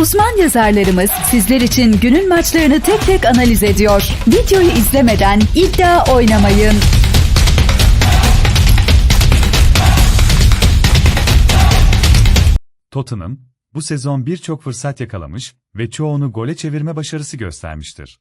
Uzman yazarlarımız sizler için günün maçlarını tek tek analiz ediyor. Videoyu izlemeden iddia oynamayın. Tottenham, bu sezon birçok fırsat yakalamış ve çoğunu gole çevirme başarısı göstermiştir.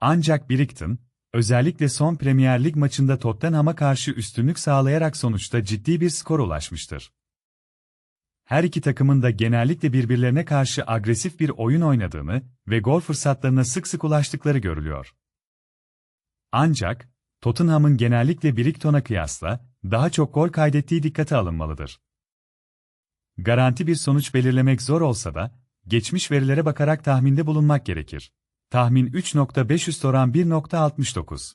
Ancak Brighton, özellikle son Premier Lig maçında Tottenham'a karşı üstünlük sağlayarak sonuçta ciddi bir skor ulaşmıştır. Her iki takımın da genellikle birbirlerine karşı agresif bir oyun oynadığını ve gol fırsatlarına sık sık ulaştıkları görülüyor. Ancak, Tottenham'ın genellikle Brighton'a kıyasla daha çok gol kaydettiği dikkate alınmalıdır. Garanti bir sonuç belirlemek zor olsa da, geçmiş verilere bakarak tahminde bulunmak gerekir. Tahmin 3.5 üst oran 1.64.